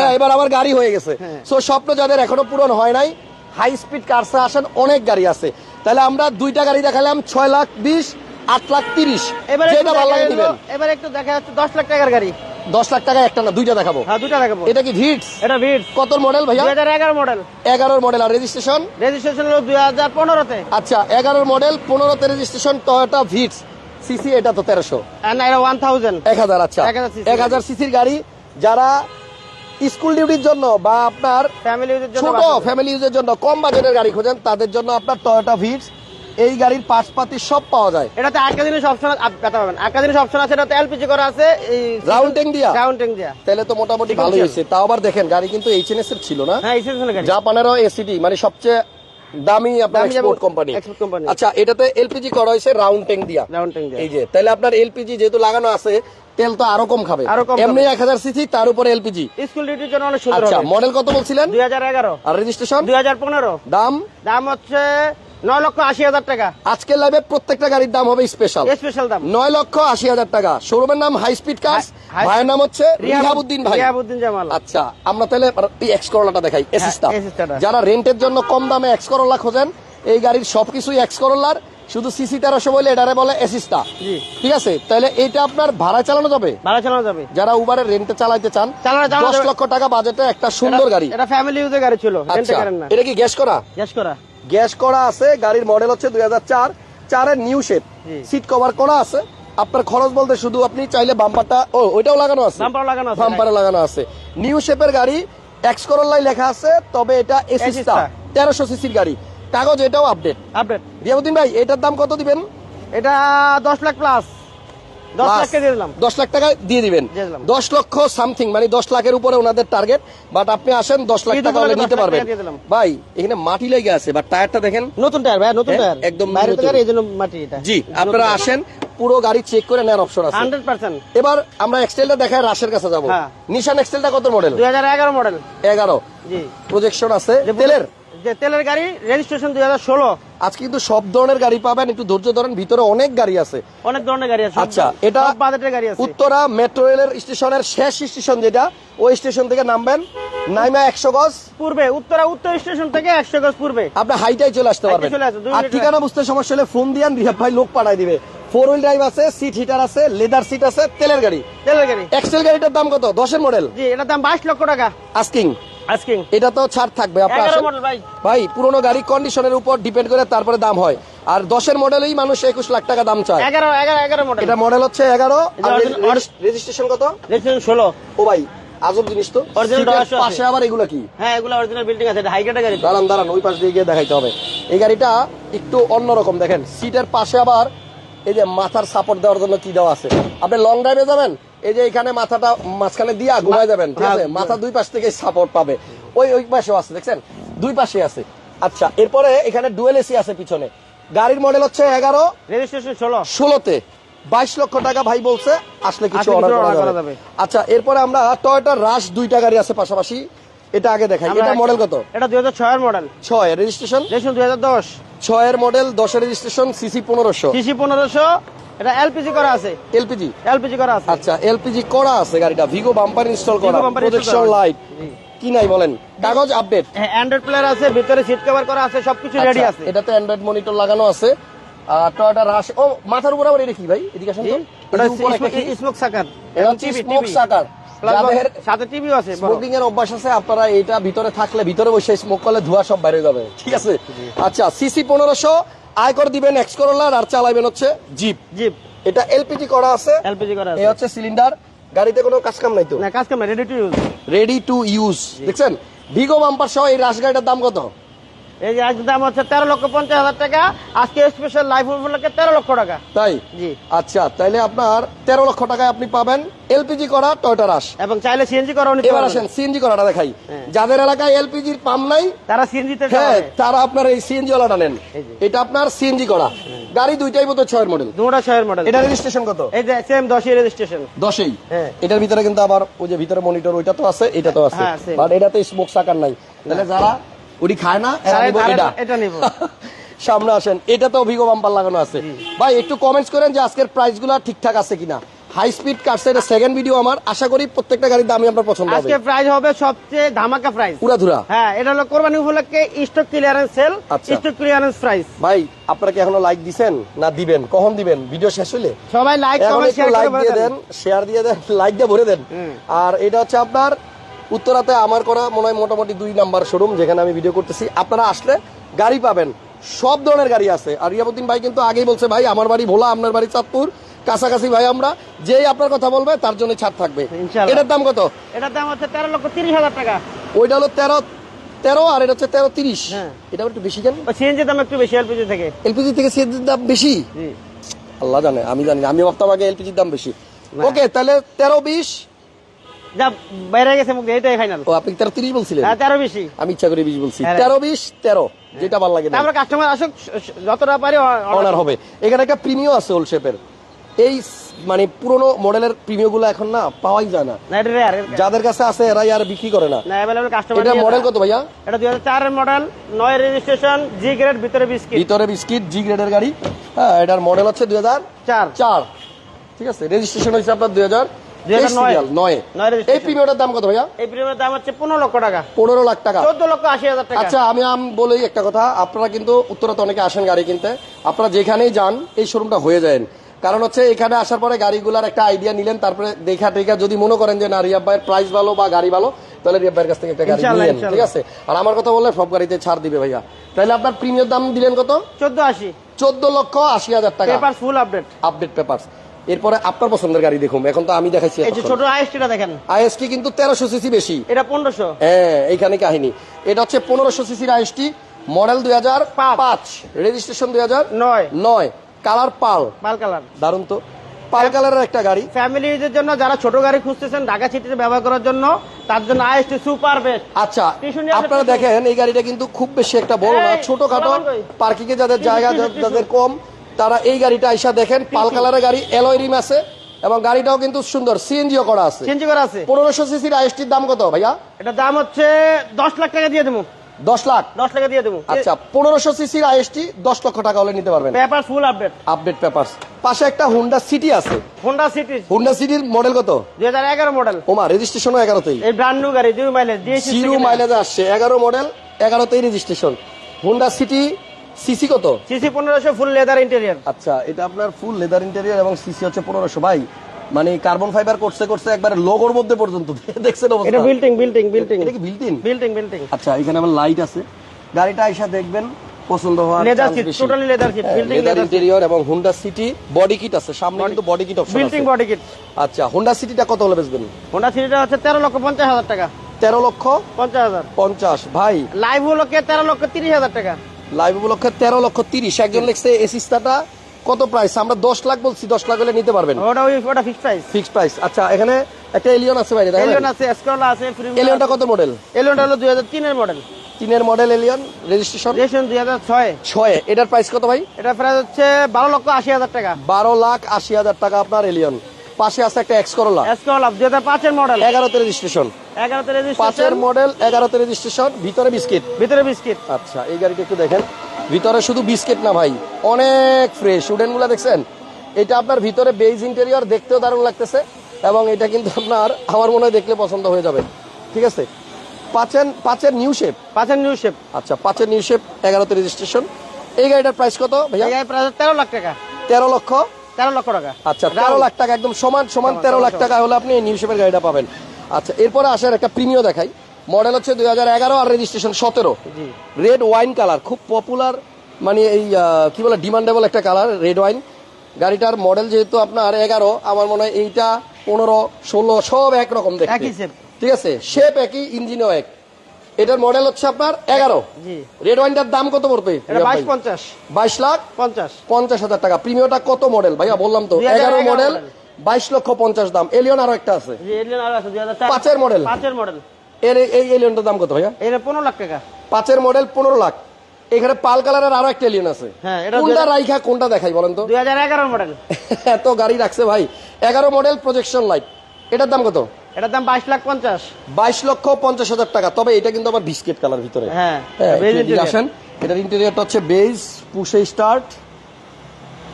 [SPEAKER 1] হ্যাঁ এবার আমার গাড়ি হয়ে গেছে।
[SPEAKER 2] হ্যাঁ।
[SPEAKER 1] সো স্বপ্ন যাদের এখনও পূরণ হয় নাই হাই স্পিড কারসে আসেন অনেক গাড়ি আছে। তাহলে আমরা দুইটা গাড়ি দেখালাম ছয় লাখ বিশ। আট লাখ তিরিশ।
[SPEAKER 2] এবারে
[SPEAKER 1] যেটা ভালো লাগে দিবেন।
[SPEAKER 2] এবার একটু দেখা যাচ্ছে দশ লাখ টাকার গাড়ি।
[SPEAKER 1] দশ লাখ টাকা একটা না দুইটা দেখাবো।
[SPEAKER 2] হ্যাঁ দুটা দেখাবো।
[SPEAKER 1] এটা কি ভিটস
[SPEAKER 2] এটা ভিড়
[SPEAKER 1] কত মডেল ভাইয়া?
[SPEAKER 2] দুই হাজার এগারো মডেল
[SPEAKER 1] এগারোর মডেল আর রেজিস্ট্রেশন
[SPEAKER 2] রেজিস্ট্রেশন হলো দুই হাজার পনেরোতে।
[SPEAKER 1] আচ্ছা এগারোর মডেল পনেরোতে রেজিস্ট্রেশন টয়োটা ভিটস সিসি এটা তো তেরোশো।
[SPEAKER 2] না এটা ওয়ান থাউজেন্ড
[SPEAKER 1] এক হাজার আচ্ছা।
[SPEAKER 2] 1000 cc
[SPEAKER 1] এক হাজার সিসির গাড়ি যারা স্কুল ডিউটির জন্য বা আপনার
[SPEAKER 2] ফ্যামিলি ইউজের জন্য
[SPEAKER 1] ছোট ফ্যামিলি ইউজের জন্য কম বাজেটের গাড়ি খোঁজেন তাদের জন্য আপনার টয়োটা ভিটস এই গাড়ির পার্টসপাতি সব পাওয়া যায়।
[SPEAKER 2] এটাতে একটা জিনিস অপশন কথা পাবেন একটা জিনিস অপশন আছে এটাতে এলপিজি করা আছে এই
[SPEAKER 1] রাউন্ডিং দিয়া?
[SPEAKER 2] রাউন্ডিং দিয়া।
[SPEAKER 1] তাহলে তো মোটামুটি। ভালোই হয়েছে। তাও আবার দেখেন গাড়ি কিন্তু এইচএনএস এর ছিল না?
[SPEAKER 2] হ্যাঁ এই সিজনের গাড়ি।
[SPEAKER 1] জাপানেরও এসিডি মানে সবচেয়ে দামি আপনার এক্সপোর্ট কোম্পানি। আচ্ছা এটাতে এলপিজি করা হয়েছে রাউন্ড ট্যাঙ্ক দিয়া।
[SPEAKER 2] রাউন্ডিং দিয়া।
[SPEAKER 1] এই যে তাহলে আপনার এলপিজি যেহেতু লাগানো আছে তেল তো আরও কম খাবে।
[SPEAKER 2] আরও
[SPEAKER 1] এমনি এক হাজার সিসি তার উপরে এলপিজি
[SPEAKER 2] স্কুল ডিউটির জন্য অনেক সুন্দর
[SPEAKER 1] আচ্ছা মডেল কত বলছিলেন?
[SPEAKER 2] দুই হাজার এগারো।
[SPEAKER 1] আর রেজিস্ট্রেশন
[SPEAKER 2] দুই হাজার পনেরো।
[SPEAKER 1] দাম?
[SPEAKER 2] দাম হচ্ছে নয় লক্ষ আশি হাজার টাকা।
[SPEAKER 1] আজকের লাইভে প্রত্যেকটা গাড়ির দাম হবে স্পেশাল
[SPEAKER 2] স্পেশাল দাম।
[SPEAKER 1] নয় লক্ষ আশি হাজার টাকা। শোরুমের নাম হাই স্পিড
[SPEAKER 2] হাই-
[SPEAKER 1] ভাইয়ের নাম হচ্ছে রিহাবুদ্দিন ভাই।
[SPEAKER 2] রিহাবুদ্দিন জামাল।
[SPEAKER 1] আচ্ছা আমরা তাহলে এক্স করোলাটা দেখাই এসিস্টা যারা রেন্টের জন্য কম দামে এক্স করোলা খোঁজেন এই গাড়ির সবকিছুই এক্স করোলার শুধু সিসি তেরোশো বলে এটারে বলে এসিস্টা ঠিক আছে? তাহলে এটা আপনার ভাড়া চালানো যাবে?
[SPEAKER 2] ভালো চালানো যাবে।
[SPEAKER 1] যারা উবারের রেন্টে চালাইতে চান দশ লক্ষ টাকা বাজেটে একটা সুন্দর গাড়ি।
[SPEAKER 2] এটা ফ্যামিলি ইউজের গাড়ি ছিল
[SPEAKER 1] আচ্ছা। এটা কি গ্যাস করা?
[SPEAKER 2] গ্যাস করা।
[SPEAKER 1] গ্যাস করা আছে গাড়ির মডেল হচ্ছে দুই হাজার চার চারের নিউ শেপ সিট কভার করা আছে আপনার খরচ বলতে শুধু আপনি চাইলে বাম্পারটা ও ওইটাও লাগানো আছে।
[SPEAKER 2] বাম্পার লাগানো আছে
[SPEAKER 1] বাম্পারে লাগানো আছে। নিউ শেপের গাড়ি এক্স করোলাই লেখা আছে তবে এটা এসি
[SPEAKER 2] স্টার
[SPEAKER 1] তেরোশো সিসির গাড়ি। কাগজ এটাও আপডেট
[SPEAKER 2] আপডেট
[SPEAKER 1] রিয়াবুদ্দিন ভাই এটার দাম কত দিবেন?
[SPEAKER 2] এটা দশ লাখ প্লাস দশ
[SPEAKER 1] লাখ টাকা দিয়ে দিবেন। দশ লক্ষ সামথিং মানে দশ লাখের উপরে ওনাদের টার্গেট বাট আপনি আসেন দশ লাখ টাকা হলে নিতে পারবেন। ভাই এখানে মাটি লেগে আছে বাট টায়ারটা দেখেন।
[SPEAKER 2] নতুন টায়ার ভাই নতুন
[SPEAKER 1] হ্যাঁ,
[SPEAKER 2] টায়ার
[SPEAKER 1] একদম
[SPEAKER 2] মাটি এটা
[SPEAKER 1] জি আপনারা আসেন পুরো গাড়ি চেক করে নেওয়ার অপশন আছে। এবার আমরা এক্সেলটা দেখায় রাশের কাছে যাব।
[SPEAKER 2] হ্যাঁ।
[SPEAKER 1] নিশান এক্সেলটা কত মডেল
[SPEAKER 2] দুই হাজার এগারো মডেল
[SPEAKER 1] এগারো।
[SPEAKER 2] জি।
[SPEAKER 1] প্রজেকশন আছে। তেলের?
[SPEAKER 2] যে তেলের গাড়ি রেজিস্ট্রেশন দুই হাজার ষোলো।
[SPEAKER 1] আজকে কিন্তু সব ধরনের গাড়ি পাবেন একটু ধৈর্য ধরেন ভিতরে অনেক গাড়ি আছে।
[SPEAKER 2] অনেক ধরনের গাড়ি আছে
[SPEAKER 1] আচ্ছা, এটা-
[SPEAKER 2] বাজেটের গাড়ি আছে।
[SPEAKER 1] উত্তরা মেট্রো রেলের স্টেশনের শেষ স্টেশন যেটা ওই স্টেশন থেকে নামবেন নাইমা একশো গজ।
[SPEAKER 2] পূর্বে উত্তরা উত্তর স্টেশন থেকে একশো গজ পূর্বে।
[SPEAKER 1] আপনি হাইটাই চলে আসতে পারবেন। আর ঠিকানা বুঝতে সমস্যা হলে ফোন দিয়ান রিহাব ভাই লোক পাঠাই দিবে। ফোর হুইল ড্রাইভ আছে সিট হিটার আছে লেদার সিট আছে তেলের গাড়ি।
[SPEAKER 2] তেলের গাড়ি।
[SPEAKER 1] এক্সেল গাড়িটার দাম কত? দশের মডেল
[SPEAKER 2] জি এটার দাম বাইশ লক্ষ টাকা।
[SPEAKER 1] আস্কিং
[SPEAKER 2] আজকিং
[SPEAKER 1] এটা তো ছাড় থাকবে আপনি
[SPEAKER 2] এগারো
[SPEAKER 1] আসেন।
[SPEAKER 2] মডেল ভাই।
[SPEAKER 1] পুরোনো গাড়ি কন্ডিশনের উপর ডিপেন্ড করে তারপরে দাম হয়। আর দশের মডেলেই মানুষ একুশ লাখ টাকা দাম চায়।
[SPEAKER 2] এগারো এগারো এগারো মডেল
[SPEAKER 1] এটা মডেল হচ্ছে এগারো রেজিস্ট্রেশন কত?
[SPEAKER 2] রেজিস্ট্রেশন ষোলো।
[SPEAKER 1] ও ভাই আজব জিনিস তো। পাশে আবার এগুলো কি?
[SPEAKER 2] হ্যাঁ এগুলো অরিজিনাল বিল্ডিং আছে এটা গাড়ি
[SPEAKER 1] দাঁড়ান দাঁড়ান ওই পাশ দিয়ে গিয়ে দেখাইতে হবে। এই গাড়িটা একটু অন্যরকম দেখেন। সিটের পাশে আবার এই যে মাথার সাপোর্ট দেওয়ার জন্য কি দেওয়া আছে? আপনি লং ড্রাইভে যাবেন? এই যে এখানে মাথাটা মাঝখানে দিয়া ঘুমাই যাবেন ঠিক আছে?
[SPEAKER 2] হ্যাঁ।
[SPEAKER 1] মাথা দুই পাশ থেকে সাপোর্ট পাবে। ওই ওই পাশেও আছে দেখছেন? দুই পাশে আছে। আচ্ছা এরপরে এখানে ডুয়েল এসি আছে পিছনে। গাড়ির মডেল হচ্ছে এগারো
[SPEAKER 2] রেজিস্ট্রেশন ষোলো।
[SPEAKER 1] ষোলোতে। বাইশ লক্ষ টাকা ভাই বলছে আসলে কিছু অর্ডার করা যাবে।
[SPEAKER 2] যাবে।
[SPEAKER 1] আচ্ছা এরপরে আমরা টয়োটা রাশ দুইটা গাড়ি আছে পাশাপাশি। এটা আগে দেখাই। এটা মডেল কত?
[SPEAKER 2] এটা দুই হাজার ছয়ের মডেল
[SPEAKER 1] ছয় রেজিস্ট্রেশন
[SPEAKER 2] রেজিস্ট্রেশন দুই হাজার দশ।
[SPEAKER 1] ছয়ের মডেল দশের রেজিস্ট্রেশন সিসি পনেরোশো।
[SPEAKER 2] সিসি পনেরোশো এটা এলপিজি করা আছে।
[SPEAKER 1] এলপিজি?
[SPEAKER 2] এলপিজি করা আছে।
[SPEAKER 1] আচ্ছা এলপিজি করা আছে গাড়িটা। ভিগো বাম্পার ইনস্টল করা প্রজেকশন লাইট কি নাই বলেন? কাগজ আপডেট
[SPEAKER 2] অ্যান্ড্রয়েড প্লেয়ার আছে ভিতরে সিট কভার করা আছে সবকিছু রেডি আছে।
[SPEAKER 1] এটাতে অ্যান্ড্রয়েড মনিটর লাগানো আছে। টয়োটা রাশ ও মাথার উপর আবার এটা কি ভাই? এদিকে আসেন তো?
[SPEAKER 2] স্মোক সাকার
[SPEAKER 1] এটা হচ্ছে স্মোক সাকার
[SPEAKER 2] সাথে টিভিও আছে
[SPEAKER 1] স্মোকিং এর অভ্যাস আছে আপনারা এটা ভিতরে থাকলে ভিতরে বসে স্মোক করলে ধোঁয়া সব বাইরে যাবে। ঠিক আছে? আচ্ছা সিসি পনেরোশো আয়কর দিবেন এক্স করোলার আর চালাবেন হচ্ছে জিপ
[SPEAKER 2] জিপ
[SPEAKER 1] এটা এলপিজি করা আছে।
[SPEAKER 2] এলপিজি করা আছে।
[SPEAKER 1] এই হচ্ছে সিলিন্ডার গাড়িতে কোনো কাজ কাম নাই তো?
[SPEAKER 2] না কাজ কাম ready to use
[SPEAKER 1] ready to use দেখছেন? ভিগো বাম্পার সহ এই রাশ গাড়িটার দাম কত?
[SPEAKER 2] এই যে আজকে দাম হচ্ছে তেরো লক্ষ পঞ্চাশ হাজার টাকা আজকে স্পেশাল লাইফ উপলক্ষে তেরো লক্ষ টাকা।
[SPEAKER 1] তাই?
[SPEAKER 2] জি।
[SPEAKER 1] আচ্ছা তাইলে আপনার তেরো লক্ষ টাকায় আপনি পাবেন এলপিজি করা টয়টা রাশ
[SPEAKER 2] এবং চাইলে সিএনজি নিতে
[SPEAKER 1] এবার আসেন সিএনজি করাটা দেখাই।
[SPEAKER 2] হ্যাঁ।
[SPEAKER 1] যাদের এলাকায় এলপিজির পাম্প নাই
[SPEAKER 2] তারা সিএনজি তে
[SPEAKER 1] হ্যাঁ তারা আপনার এই সিএনজি ওয়ালাটা নেন। এটা আপনার সিএনজি করা। গাড়ি দুইটাই মতো ছয়ের মডেল
[SPEAKER 2] দুটা ছয়ের মডেল
[SPEAKER 1] এটা রেজিস্ট্রেশন কত?
[SPEAKER 2] এই যে সেম দশই রেজিস্ট্রেশন
[SPEAKER 1] দশেই?
[SPEAKER 2] হ্যাঁ।
[SPEAKER 1] এটার ভিতরে কিন্তু আবার ওই যে ভিতরে মনিটর ওইটা তো আছে এটা তো আছে।
[SPEAKER 2] হ্যাঁ,
[SPEAKER 1] বাট এটাতে স্মোক সাকার নাই। তাহলে যারা ওটি খায় না এটা।
[SPEAKER 2] নিব।
[SPEAKER 1] সামনে আসেন এটা তো অভিজ্ঞ বাম্পার লাগানো আছে। ভাই একটু কমেন্টস করেন যে আজকের প্রাইসগুলা ঠিকঠাক আছে কিনা। হাই স্পিড কাটছে এটা সেকেন্ড ভিডিও আমার আশা করি প্রত্যেকটা গাড়ির দামই আপনার পছন্দ হবে।
[SPEAKER 2] আজকে প্রাইস হবে সবচেয়ে ধামাকা প্রাইস
[SPEAKER 1] পুরা ধুরা
[SPEAKER 2] হ্যাঁ এটা হলো কোরবানি উপলক্ষে stock clearance sale. Stock clearance price
[SPEAKER 1] ভাই আপনারা কি এখনও লাইক দিছেন না দিবেন? কখন দিবেন? ভিডিও শেষ হইলে?
[SPEAKER 2] সবাই লাইক কমেন্ট
[SPEAKER 1] লাইক দিয়ে দেন। শেয়ার দিয়ে দেন লাইক দিয়ে ভরে দেন। আর এটা হচ্ছে আপনার উত্তরাতে আমার করা মনে হয় মোটামুটি দুই নাম্বার শোরুম যেখানে আমি ভিডিও করতেছি। আপনারা আসলে গাড়ি পাবেন। সব ধরনের গাড়ি আছে। আর রিয়াবুদ্দিন ভাই কিন্তু আগেই বলছে ভাই আমার বাড়ি ভোলা আপনার বাড়ি চাঁদপুর কাছাকাছি ভাই আমরা। যেই আপনার কথা বলবে তার জন্য ছাড় থাকবে। এটার দাম কত?
[SPEAKER 2] এটার দাম হচ্ছে তেরো লক্ষ তিরিশ হাজার টাকা।
[SPEAKER 1] ওইটা হলো তেরো তেরো আর এটা হচ্ছে তেরো তিরিশ।
[SPEAKER 2] হ্যাঁ।
[SPEAKER 1] এটা একটু বেশি কেন?
[SPEAKER 2] ও সিএনজি দাম একটু বেশি এলপিজি থেকে।
[SPEAKER 1] এলপিজি থেকে সিএনজির দাম বেশি? আল্লাহ জানে আমি জানি আমি ভাবতাম আগে এলপিজির দাম বেশি। ওকে তাহলে তেরো বিশ।
[SPEAKER 2] যা বাইরে গেছে মুখ এটাই ফাইনাল
[SPEAKER 1] ও আপনি তেরো তিরিশ বলছিলেন?
[SPEAKER 2] হ্যাঁ তেরো বেশি
[SPEAKER 1] আমি ইচ্ছা করে বিশ বলছি।
[SPEAKER 2] হ্যাঁ।
[SPEAKER 1] তেরো বিশ তেরো যেটা ভালো লাগে
[SPEAKER 2] কাস্টমার আসুক যতটা পারি
[SPEAKER 1] হবে। এখানে একটা আছে শেপের এই মানে পুরোনো মডেলের প্রিমিয়গুলো এখন না পাওয়াই যায় না। যাদের কাছে আছে এরাই আর বিক্রি করে না। এটা মডেল কত ভাইয়া?
[SPEAKER 2] এটা দুই হাজার মডেল নয় রেজিস্ট্রেশন জি গ্রেড ভিতরে বিস্কিট
[SPEAKER 1] ভিতরে বিস্কিট জি গ্রেডের গাড়ি। হ্যাঁ এটার মডেল হচ্ছে দুই হাজার
[SPEAKER 2] চার।
[SPEAKER 1] চার। ঠিক আছে রেজিস্ট্রেশন হয়েছে আপনার দুই হাজার
[SPEAKER 2] 2009
[SPEAKER 1] নয়।
[SPEAKER 2] নয়। registration।
[SPEAKER 1] এই প্রিমিয়টার দাম কত ভাইয়া?
[SPEAKER 2] এই প্রিমিয়ামের দাম হচ্ছে পনেরো লক্ষ টাকা।
[SPEAKER 1] পনেরো লাখ টাকা।
[SPEAKER 2] চোদ্দ লক্ষ আশি হাজার টাকা।
[SPEAKER 1] আচ্ছা আমি আম বলি একটা কথা। আপনারা কিন্তু উত্তরাতে অনেকে আসেন গাড়ি কিনতে। আপনারা যেখানেই যান এই শোরুমটা হয়ে যায়। কারণ হচ্ছে এখানে আসার পরে গাড়িগুলার একটা আইডিয়া নিলেন তারপরে দেখা টেখা যদি মনে করেন যে না রিয়াব ভাইয়ের প্রাইস ভালো বা গাড়ি ভালো তাহলে রিয়াব ভাইয়ের কাছ থেকে একটা গাড়ি নিলেন ঠিক আছে? আর আমার কথা বললে সব গাড়িতে ছাড় দিবে ভাইয়া। তাহলে আপনার প্রিমিয়ার দাম দিলেন কত?
[SPEAKER 2] চোদ্দ আশি।
[SPEAKER 1] চোদ্দ লক্ষ আশি হাজার টাকা।
[SPEAKER 2] ফুল আপডেট
[SPEAKER 1] আপডেট পেপার এরপরে আপনার পছন্দের গাড়ি দেখুন। এখন তো আমি দেখাইছি
[SPEAKER 2] ছোট আইএসটিটা দেখেন।
[SPEAKER 1] আইএসটি কিন্তু তেরোশো সিসি বেশি।
[SPEAKER 2] এটা পনেরোশো।
[SPEAKER 1] হ্যাঁ এইখানে কাহিনী। এটা হচ্ছে পনেরোশো সিসির আইএসটি মডেল দুই হাজার পাঁচ। রেজিস্ট্রেশন দুই হাজার
[SPEAKER 2] নয়।
[SPEAKER 1] নয়। Colour pearl.
[SPEAKER 2] Pearl colour.
[SPEAKER 1] দারুণ তো। পাল কালারের একটা গাড়ি।
[SPEAKER 2] ফ্যামিলিদের জন্য যারা ছোট গাড়ি খুঁজতেছেন ঢাকা সিটিতে ব্যবহার করার জন্য তার জন্য আইএসটি সুপার বেস্ট।
[SPEAKER 1] আচ্ছা আপনারা দেখেন এই গাড়িটা কিন্তু খুব বেশি একটা বড় না ছোটখাটো এ যাদের জায়গা যাদের কম তারা এই গাড়িটা আইসা দেখেন পাল কালারের গাড়ি এলয় রিম আছে এবং গাড়িটাও কিন্তু সুন্দর সিএনজিও করা আছে।
[SPEAKER 2] চেঞ্জ করা আছে।
[SPEAKER 1] পনেরোশো সিসির আইএসটির দাম কত ভাইয়া?
[SPEAKER 2] এটা দাম হচ্ছে দশ লাখ টাকা দিয়ে দেবো।
[SPEAKER 1] দশ লাখ?
[SPEAKER 2] দশ টাকা দিয়ে দেবো।
[SPEAKER 1] আচ্ছা পনেরোশো সিসির আইএসটি দশ লক্ষ টাকা হলে নিতে পারবেন।
[SPEAKER 2] Paper full update
[SPEAKER 1] update papers পাশে একটা হুন্ডা সিটি আছে।
[SPEAKER 2] হোন্ডা সিটি
[SPEAKER 1] হুন্ডা সিটির মডেল কত?
[SPEAKER 2] দুই হাজার এগারো মডেল
[SPEAKER 1] ওমা রেজিস্ট্রেশনও এগারোতেই।
[SPEAKER 2] এই ব্র্যান্ড নিউ গাড়ি জিরো মাইলেজ দিয়েছি
[SPEAKER 1] জিরো মাইলেজে আসছে এগারো মডেল এগারোতেই রেজিস্ট্রেশন হুন্ডা সিটি সিসি কত?
[SPEAKER 2] সিসি পনেরোশো ফুল লেদার ইন্টেরিয়ার।
[SPEAKER 1] আচ্ছা এটা আপনার ফুল লেদার ইন্টেরিয়র এবং সিসি হচ্ছে পনেরোশো। ভাই মানে কার্বন ফাইবার করছে করছে একবার লোগোর মধ্যে পর্যন্ত। দেখছেন
[SPEAKER 2] এটা বিল্ডিং বিল্ডিং বিল্ডিং
[SPEAKER 1] এটা কি ইন
[SPEAKER 2] বিল্ডিং বিল্ডিং
[SPEAKER 1] আচ্ছা এখানে আবার লাইট আছে। গাড়িটা আইসা দেখবেন পছন্দ হওয়ার
[SPEAKER 2] leather seat. Totally leather seat building
[SPEAKER 1] leather interior এবং হুন্ডা সিটি বডি কিট আছে। সামনে কিন্তু body kit option
[SPEAKER 2] building body kit
[SPEAKER 1] আচ্ছা হুন্ডা সিটিটা কত হলে বেচবেন?
[SPEAKER 2] হোন্ডা সিটিটা হচ্ছে তেরো লক্ষ পঞ্চাশ হাজার টাকা।
[SPEAKER 1] তেরো লক্ষ
[SPEAKER 2] পঞ্চাশ হাজার।
[SPEAKER 1] পঞ্চাশ। ভাই
[SPEAKER 2] লাইভ হলো কে? তেরো লক্ষ তিরিশ হাজার টাকা।
[SPEAKER 1] লাইভ উপলক্ষে তেরো লক্ষ তিরিশ। একজন লিখছে এসিস্তাটা কত প্রাইস আমরা দশ লাখ বলছি দশ লাখ হলে নিতে পারবেন।
[SPEAKER 2] ওটা ওই ওটা ফিক্স প্রাইস
[SPEAKER 1] ফিক্সড প্রাইস আচ্ছা এখানে একটা এলিয়ন আছে বাইরে
[SPEAKER 2] এলিয়ন আছে এসকোলা আছে
[SPEAKER 1] এলিয়নটা কত মডেল
[SPEAKER 2] এলিয়নটা হলো দুই হাজার তিনের মডেল
[SPEAKER 1] তিনের মডেল এলিয়ন রেজিস্ট্রেশন
[SPEAKER 2] রেশন দুই হাজার ছয়।
[SPEAKER 1] ছয়। এটার প্রাইস কত ভাই?
[SPEAKER 2] এটা প্রাইস হচ্ছে বারো লক্ষ আশি হাজার টাকা।
[SPEAKER 1] বারো লাখ আশি হাজার টাকা আপনার এলিয়ন পাশে আছে একটা এক্স করোলা
[SPEAKER 2] এসকোলা দুই হাজার পাঁচের মডেল
[SPEAKER 1] এগারোতে রেজিস্ট্রেশন
[SPEAKER 2] এগারোতে
[SPEAKER 1] পাঁচের
[SPEAKER 2] রেজিস্ট্রেশন
[SPEAKER 1] মডেল এগারোতে রেজিস্ট্রেশন ভিতরে বিস্কিট।
[SPEAKER 2] ভিতরে বিস্কিট।
[SPEAKER 1] আচ্ছা এই গাড়িটা একটু দেখেন। ভিতরে শুধু বিস্কিট না ভাই অনেক ফ্রেশ উডেনগুলা দেখছেন? এটা আপনার ভিতরে বেজ ইন্টেরিয়র দেখতেও দারুণ লাগতেছে এবং এটা কিন্তু আপনার আমার মনে হয় দেখলে পছন্দ হয়ে যাবে। ঠিক আছে? পাঁচের পাঁচের নিউ শেপ
[SPEAKER 2] পাঁচের নিউ শেপ
[SPEAKER 1] আচ্ছা পাঁচের নিউ শেপ এগারোতে রেজিস্ট্রেশন এই গাড়িটার প্রাইস কত ভাইয়া?
[SPEAKER 2] প্রাইস তেরো লাখ টাকা।
[SPEAKER 1] তেরো লক্ষ।
[SPEAKER 2] তেরো লক্ষ টাকা।
[SPEAKER 1] আচ্ছা তেরো লাখ টাকা একদম সমান সমান তেরো লাখ টাকা হলে আপনি নিউ শেপের গাড়িটা পাবেন। আচ্ছা এরপরে আসার একটা প্রিমিয় দেখাই। মডেল হচ্ছে দুই হাজার এগারো আর রেজিস্ট্রেশন সতেরো। রেড ওয়াইন কালার খুব পপুলার মানে এই কি বলে ডিমান্ডেবল একটা কালার রেড ওয়াইন গাড়িটার মডেল যেহেতু আপনার এগারো আমার মনে হয় এইটা পনেরো ষোলো সব একরকম দেখতে।
[SPEAKER 2] একই
[SPEAKER 1] ঠিক আছে? শেপ একই ইঞ্জিনও এক। এটার মডেল হচ্ছে আপনার এগারো। রেড ওয়াইনটার দাম কত পড়বে?
[SPEAKER 2] বাইশ
[SPEAKER 1] লাখ?
[SPEAKER 2] পঞ্চাশ।
[SPEAKER 1] পঞ্চাশ হাজার টাকা। প্রিমিয়টা কত মডেল ভাইয়া বললাম তো। এগারো মডেল বাইশ লক্ষ পঞ্চাশ দাম। এলিয়ন আরও একটা আছে। পাঁচের model?
[SPEAKER 2] পাঁচের মডেল
[SPEAKER 1] এর এই- এই এলিয়নটার দাম কত ভাইয়া?
[SPEAKER 2] এটা পনেরো লাখ টাকা।
[SPEAKER 1] পাঁচের মডেল পনেরো লাখ। এখানে পাল কালারের আরও একটা এলিয়ন আছে।
[SPEAKER 2] হ্যাঁ,
[SPEAKER 1] কোনটা রাইখা কোনটা দেখাই বলেন তো?
[SPEAKER 2] দুই হাজার এগারো মডেল
[SPEAKER 1] এত গাড়ি রাখছে ভাই। এগারো মডেল প্রজেকশন লাইট এটার দাম কত?
[SPEAKER 2] এটার দাম বাইশ লাখ পঞ্চাশ।
[SPEAKER 1] বাইশ লক্ষ পঞ্চাশ হাজার টাকা। তবে এটা কিন্তু আবার বিস্কিট কালার ভিতরে।
[SPEAKER 2] হ্যাঁ,
[SPEAKER 1] হ্যাঁ। আসেন। এটার ইন্টেরিয়রটা হচ্ছে বেজ পুষে স্টার্ট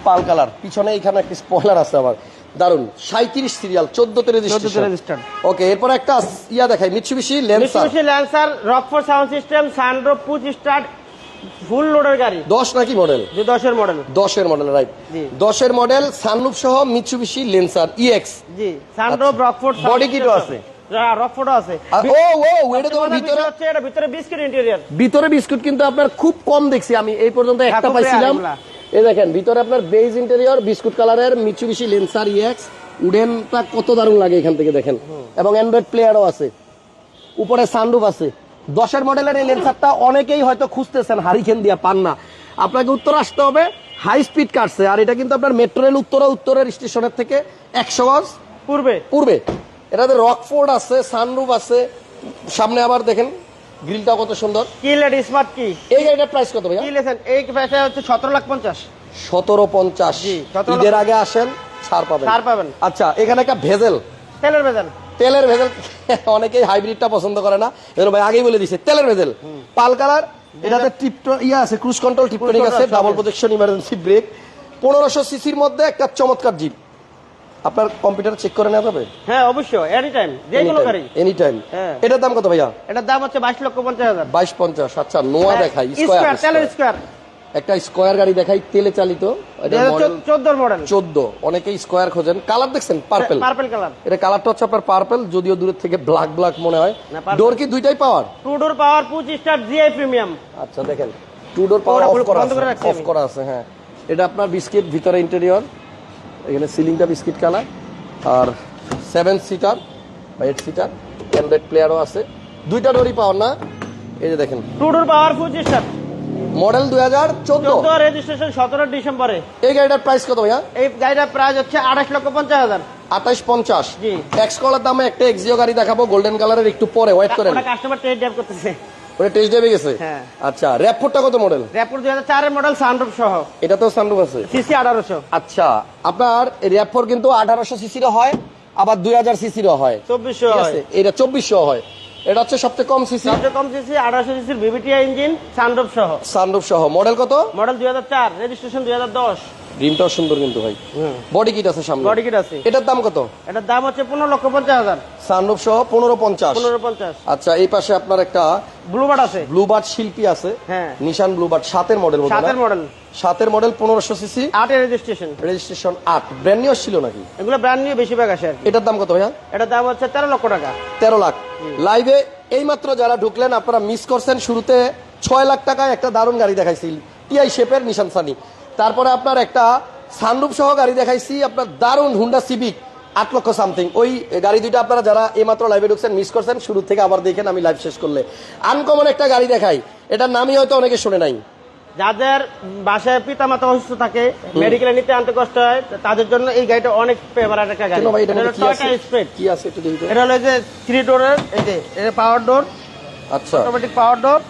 [SPEAKER 1] পাল কালার। পিছনে এখানে একটা স্পয়লার আছে আবার দারুণ সাঁত্রিশ সিরিয়াল চোদ্দতে
[SPEAKER 2] registered।
[SPEAKER 1] ওকে এরপর একটা ইয়া দেখাই Mitsubishi Lancer
[SPEAKER 2] Mitsubishi Lancer Rockford sound system sunroof push start full লোডের গাড়ি।
[SPEAKER 1] দশ নাকি মডেল
[SPEAKER 2] যে দশের মডেল
[SPEAKER 1] দশের মডেল রাইট
[SPEAKER 2] জি।
[SPEAKER 1] দশের মডেল সানরুফ সহ Mitsubishi Lancer EX
[SPEAKER 2] G sunroof Rockford
[SPEAKER 1] আচ্ছা। Body kit ও আছে?
[SPEAKER 2] আছে।
[SPEAKER 1] ও ও এটা তো ভিতরে
[SPEAKER 2] হচ্ছে এটা ভিতরে বিস্কিট ইন্টেরিয়র
[SPEAKER 1] ভিতরে বিস্কুট কিন্তু আপনার খুব কম দেখছি আমি। এই পর্যন্ত একটা পাইছিলাম। এই দেখেন ভিতরে আপনার বেজ ইন্টেরিয়র বিস্কুট কালারের মিচুবিশি লেন্সার ইএক্স উডেনটা কত দারুণ লাগে এখান থেকে দেখেন। এবং অ্যান্ড্রয়েড প্লেয়ারও আছে। উপরে সানরুফ আছে। দশের মডেলের এই লেন্সারটা অনেকেই হয়তো খুঁজতেছেন হারিকেন দিয়া পান না। আপনাকে উত্তর আসতে হবে হাই স্পিড কাটছে আর এটা কিন্তু আপনার মেট্রো রেল উত্তরা উত্তরের স্টেশনের থেকে একশো গজ
[SPEAKER 2] পূর্বে।
[SPEAKER 1] পূর্বে। এটাতে রকফোর্ড আছে সানরুফ আছে সামনে আবার দেখেন গ্রিলটা কত সুন্দর।
[SPEAKER 2] কি লেড স্মার্ট কি?
[SPEAKER 1] এই গাড়িটার প্রাইস কত ভাইয়া?
[SPEAKER 2] কি লেছেন? এই প্রাইসটা হচ্ছে সতেরো লাখ পঞ্চাশ।
[SPEAKER 1] সতেরো পঞ্চাশ।
[SPEAKER 2] জি, 17
[SPEAKER 1] ঈদের আগে আসেন ছাড় পাবেন।
[SPEAKER 2] ছাড় পাবেন।
[SPEAKER 1] আচ্ছা এখানে একটা ভেজেল।
[SPEAKER 2] তেলের বেজান
[SPEAKER 1] তেলের ভেজেল অনেকেই হাইব্রিডটা পছন্দ করে না। এর ভাই আগেই বলে দিছে তেলের ভেজেল। পাল কালার এটাতে টিপটো ইয়া আছে ক্রুজ কন্ট্রোল টিপটনিক আছে ডাবল প্রোটেকশন ইমার্জেন্সি ব্রেক পনেরোশো সিসির মধ্যে একটা চমৎকার জিপ আপনার কম্পিউটার চেক করে নেওয়া যাবে?
[SPEAKER 2] হ্যাঁ অবশ্যই এনি টাইম যে কোনো গাড়ি।
[SPEAKER 1] এনি টাইম
[SPEAKER 2] হ্যাঁ।
[SPEAKER 1] এটার দাম কত ভাইয়া?
[SPEAKER 2] এটার দাম হচ্ছে বাইশ লক্ষ পঞ্চাশ হাজার।
[SPEAKER 1] বাইশ পঞ্চাশ আচ্ছা নোয়া দেখাই
[SPEAKER 2] স্কোয়ার
[SPEAKER 1] স্কোয়ার একটা স্কোয়ার গাড়ি দেখাই তেলে চালিত
[SPEAKER 2] চোদ্দোর মডেল
[SPEAKER 1] চোদ্দ। অনেকেই স্কোয়ার খোঁজেন। কালার দেখছেন? পার্পেল
[SPEAKER 2] পার্পেল কালার
[SPEAKER 1] এটা কালারটা হচ্ছে আপনার পার্পেল যদিও দূরের থেকে ব্ল্যাক ব্ল্যাক মনে হয়। ডোর কি দুইটাই power
[SPEAKER 2] two door power push start GI premium
[SPEAKER 1] আচ্ছা দেখেন। টু ডোর পাওয়ার অফ করা আছে অফ করা আছে হ্যাঁ। এটা আপনার বিস্কিট ভিতরে ইন্টেরিয়র এখানে সিলিংটা বিস্কিট কালার আর সেভেন সিটার বা এইট সিটার অ্যান্ড্রয়েড প্লেয়ারও আছে। দুইটা ডোরই পাওয়ার না? এই যে দেখেন।
[SPEAKER 2] Two door power push start
[SPEAKER 1] model দুই হাজার চোদ্দ।
[SPEAKER 2] রেজিস্ট্রেশন সতেরো ডিসেম্বরে।
[SPEAKER 1] এই গাড়িটার প্রাইস কত ভাইয়া?
[SPEAKER 2] এই গাড়িটার প্রাইস হচ্ছে আঠাশ লক্ষ পঞ্চাশ হাজার।
[SPEAKER 1] আঠাশ পঞ্চাশ। এক্স কলার দামে একটা এক্সিও গাড়ি দেখাবো গোল্ডেন কালারের একটু পরে ওয়েট করেন
[SPEAKER 2] কাস্টমার টেস্ট ড্রাইভ করতেছে।
[SPEAKER 1] ওটা টেস্ট ড্রাইভে গেছে?
[SPEAKER 2] হ্যাঁ।
[SPEAKER 1] আচ্ছা র্যাপফোরটা কত মডেল
[SPEAKER 2] র্যাপুর দুই হাজার চারের মডেল সানরুফ সহ।
[SPEAKER 1] এটা তো সানরুফ আছে।
[SPEAKER 2] সিসি আঠারোশো।
[SPEAKER 1] আচ্ছা আপনার র্যাপফোর কিন্তু আঠারোশো সিসিরও হয় আবার দুই হাজার সিসিরও হয়।
[SPEAKER 2] চব্বিশশো
[SPEAKER 1] ঠিক আছে? এটা চব্বিশশো হয়। এটা হচ্ছে সবচেয়ে কম সিসি।
[SPEAKER 2] সবচেয়ে কম সিসি আঠারোশো সিসির বিবিটিআই ইঞ্জিন সানরুফ সহ।
[SPEAKER 1] সানরুফ সহ। মডেল কত?
[SPEAKER 2] মডেল দুই হাজার চার রেজিস্ট্রেশন দুই হাজার দশ।
[SPEAKER 1] রিমটাও সুন্দর কিন্তু ভাই। বডি কিট আছে সামনে।
[SPEAKER 2] বডি কিট আছে।
[SPEAKER 1] এটার দাম কত?
[SPEAKER 2] এটার দাম হচ্ছে পনেরো লক্ষ পঞ্চাশ হাজার।
[SPEAKER 1] সানরুফ সহ পনেরো পঞ্চাশ।
[SPEAKER 2] পনেরো পঞ্চাশ।
[SPEAKER 1] আচ্ছা এই পাশে আপনার একটা
[SPEAKER 2] ব্লুবার্ড আছে।
[SPEAKER 1] ব্লুবার্ড শিল্পী আছে।
[SPEAKER 2] হ্যাঁ।
[SPEAKER 1] নিশান ব্লুবার্ড সাতের মডেল
[SPEAKER 2] সাতের মডেল
[SPEAKER 1] সাতের মডেল সিসি
[SPEAKER 2] রেজিস্ট্রেশন
[SPEAKER 1] রেজিস্ট্রেশন আট। ব্র্যান্ড নিউ ছিল নাকি?
[SPEAKER 2] এগুলো ব্র্যান্ড নিয়ে বেশিরভাগ আসে আর
[SPEAKER 1] এটার দাম কত ভাইয়া?
[SPEAKER 2] এটার দাম হচ্ছে তেরো লক্ষ টাকা।
[SPEAKER 1] তেরো লাখ। লাইভে এইমাত্র যারা ঢুকলেন আপনারা মিস করছেন শুরুতে ছয় লাখ টাকায় একটা দারুণ গাড়ি দেখাইছি। টিআই শেপের নিশান সানি তারপরে আপনার একটা সানরুফ সহ গাড়ি দেখাইছি আপনার দারুণ হুন্ডা সিভিক আট লক্ষ সামথিং ওই গাড়ি দুইটা আপনারা যারা এইমাত্র লাইভে ঢুকছেন মিস করছেন শুরু থেকে আবার দেখেন আমি লাইভ শেষ করলে। আনকমন একটা গাড়ি দেখাই। এটার নামই হয়তো অনেকে শুনে নাই।
[SPEAKER 2] যাদের বাসায় পিতা মাতা অসুস্থ থাকে মেডিকেলে নিতে আনতে কষ্ট হয় তাদের জন্য এই গাড়িটা অনেক ফেভারিট একটা গাড়ি।
[SPEAKER 1] কি আছে?
[SPEAKER 2] এটা হলো যে থ্রি ডোরের এই যে এটা পাওয়ার ডোর
[SPEAKER 1] আচ্ছা।
[SPEAKER 2] অটোমেটিক পাওয়ার ডোর